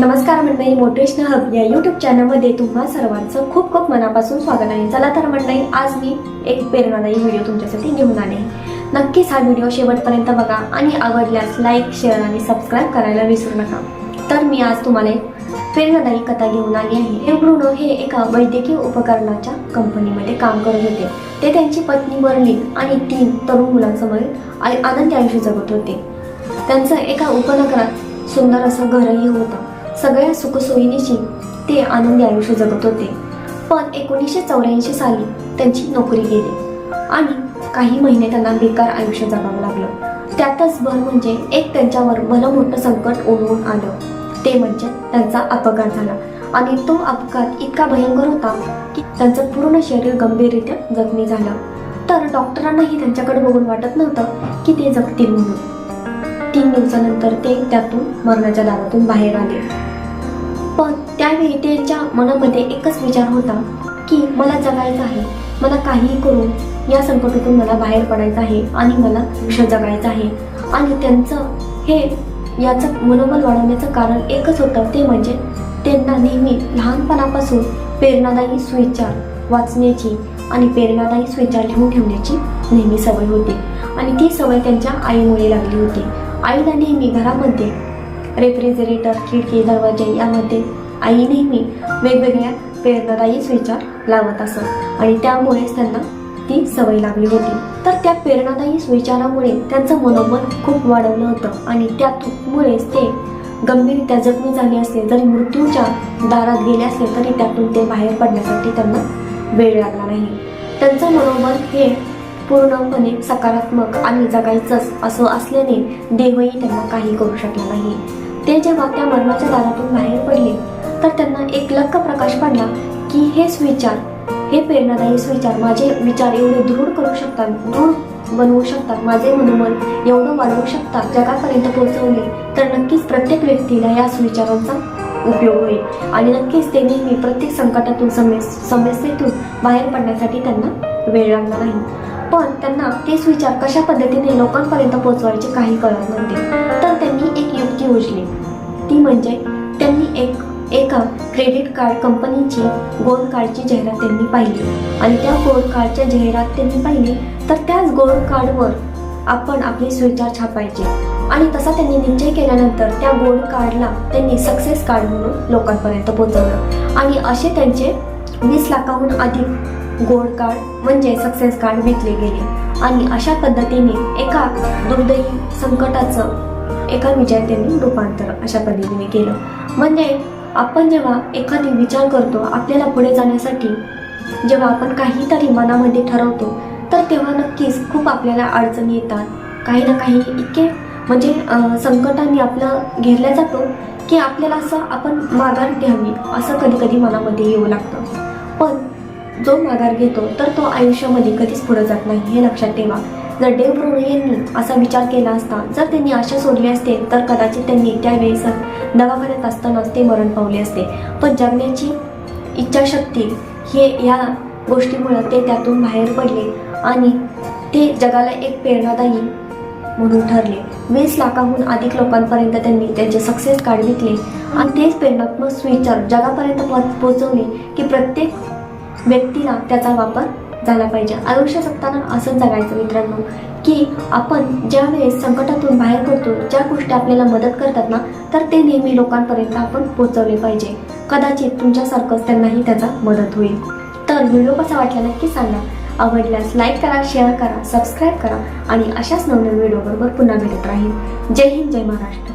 नमस्कार मंडळी motivational hub या युट्यूब चॅनलमध्ये तुम्हा सर्वांचं खूप खूप मनापासून स्वागत आहे. चला तर मंडळी आज मी एक प्रेरणादायी व्हिडिओ तुमच्यासाठी घेऊन आले. नक्कीच हा व्हिडिओ शेवटपर्यंत बघा आणि आवडल्यास लाईक शेअर आणि सबस्क्राईब करायला विसरू नका. तर मी आज तुम्हाला एक प्रेरणादायी कथा घेऊन आली आहे. हे ब्रुनो हे एका वैद्यकीय उपकरणाच्या कंपनीमध्ये काम करत होते. ते त्यांची पत्नी बर्लिन आणि तीन तरुण मुलांसमोर आनंदी आयुष्य जगत होते. त्यांचं एका उपनगरात सुंदर असं घरही होतं. सगळ्या सुखसोयीनिशी ते आनंदी आयुष्य जगत होते. पण एकोणीसशे चौऱ्याऐंशी साली त्यांची नोकरी गेली. आणि काही महिने त्यांना बेकार आयुष्य जगावं लागलं. त्यातच भर म्हणजे एक त्यांच्यावर भलं मोठं संकट ओढवून आलं. ते म्हणजे त्यांचा अपघात झाला. आणि तो अपघात इतका भयंकर होता की त्यांचं पूर्ण शरीर गंभीररित्या जखमी झालं. तर डॉक्टरांनाही त्यांच्याकडे बघून वाटत नव्हतं की ते जगतील म्हणून. तीन दिवसानंतर ते त्यातून मरणाच्या दारातून बाहेर आले. पण त्यावेळी त्यांच्या मनामध्ये एकच विचार होता की मला जगायचं आहे मला काहीही करून या संकटातून मला बाहेर पडायचं आहे आणि मला आयुष्य जगायचं आहे. आणि त्यांचं हे याचं मनोबल वाढवण्याचं कारण एकच होतं ते म्हणजे त्यांना नेहमी लहानपणापासून प्रेरणादायी सुविचार वाचण्याची आणि प्रेरणादायी सुविचार लिहून ठेवण्याची नेहमी सवय होती. आणि ती सवय त्यांच्या आईमुळे लागली होती. आईला नेहमी घरामध्ये रेफ्रिजरेटर खिडकी दरवाजे यामध्ये आई नेहमी वेगवेगळ्या प्रेरणादायी विचार लावत असत आणि त्यामुळेच त्यांना ती सवय लागली होती. तर त्या प्रेरणादायी विचारामुळे त्यांचं मनोबल खूप वाढवलं होतं आणि त्यामुळेच ते गंभीररित्या जखमी झाले असले जरी मृत्यूच्या दारात गेले असले तरी त्यातून ते बाहेर पडण्यासाठी त्यांना वेळ लागला नाही. त्यांचं मनोबल हे पूर्णपणे सकारात्मक आणि जगायचंच असं असल्याने देवही त्यांना काही करू शकला नाही. ते जेव्हा त्या मरणाच्या दारातून बाहेर पडले. तर त्यांना एक लक्क प्रकाश पडला की हेच विचार. हे प्रेरणादायी विचार. माझे विचार एवढे दृढ करू शकतात दृढ बनवू शकतात. माझे मनोमन एवढं वाढवू शकतात जगापर्यंत पोहोचवले. तर नक्कीच प्रत्येक व्यक्तीला या सुविचारांचा उपयोग होईल. आणि नक्कीच ते नेहमी प्रत्येक संकटातून समस समस्येतून बाहेर पडण्यासाठी त्यांना वेळ लागणार नाही पण त्यांना तेच विचार कशा पद्धतीने लोकांपर्यंत पोहोचवायचे काही कळत नव्हते. तर त्यांनी एक युक्ती ती म्हणजे त्यांनी एक एका क्रेडिट कार्ड कंपनीची गोल्ड कार्डची जाहिरात त्यांनी पाहिली. आणि त्या गोल्ड कार्डच्या जाहिरात त्यांनी पाहिली तर त्याच गोल्ड कार्डवर आपण आपले स्वीचार छापायचे. आणि तसा त्यांनी निश्चय केल्यानंतर त्या गोल्ड कार्डला त्यांनी सक्सेस कार्ड म्हणून लोकांपर्यंत पोहोचवलं. आणि असे त्यांचे वीस लाखाहून अधिक गोल्ड कार्ड म्हणजे सक्सेस कार्ड विकले गेले. आणि अशा पद्धतीने एका दुर्दैवी संकटाचं एका विजयात रूपांतर अशा पद्धतीने केलं. म्हणजे आपण जेव्हा एखादी विचार करतो आपल्याला पुढे जाण्यासाठी जेव्हा आपण काहीतरी मनामध्ये ठरवतो तर तेव्हा नक्कीच खूप आपल्याला अडचणी येतात. काही ना काही इतके म्हणजे संकटांनी आपलं घेरल्या जातो की आपल्याला असं आपण माघार घ्यावी असं कधी कधी मनामध्ये येऊ लागतं. पण जो माघार घेतो तर तो आयुष्यामध्ये कधीच पुढे जात नाही हे लक्षात ठेवा. जर देव ब्रुनो यांनी असा विचार केला असता जर त्यांनी आशा सोडली असते तर कदाचित त्यांनी त्यावेळेस दवाखान्यात असतानाच ते मरण पावले असते. पण जगण्याची इच्छाशक्ती हे या गोष्टीमुळं ते त्यातून बाहेर पडले आणि ते जगाला एक प्रेरणादायी म्हणून ठरले. वीस लाखाहून अधिक लोकांपर्यंत त्यांनी त्यांचे सक्सेस कार्ड विकले आणि तेच प्रेरणात्मक सुविचार जगापर्यंत पोहोचवले की प्रत्येक व्यक्तीला त्याचा वापर झाला पाहिजे. आयुष्य जगताना असंच जगायचं मित्रांनो की आपण ज्या वेळेस संकटातून बाहेर पडतो ज्या गोष्टी आपल्याला मदत करतात ना तर ते नेहमी लोकांपर्यंत आपण पोचवले पाहिजे. कदाचित तुमच्यासारखंच त्यांनाही त्याचा मदत होईल. तर व्हिडिओ कसा वाटला नक्की सांगा. आवडल्यास लाईक करा शेअर करा सबस्क्राईब करा आणि अशाच नवनवीन व्हिडिओबरोबर पुन्हा भेटत राहील. जय हिंद जय महाराष्ट्र.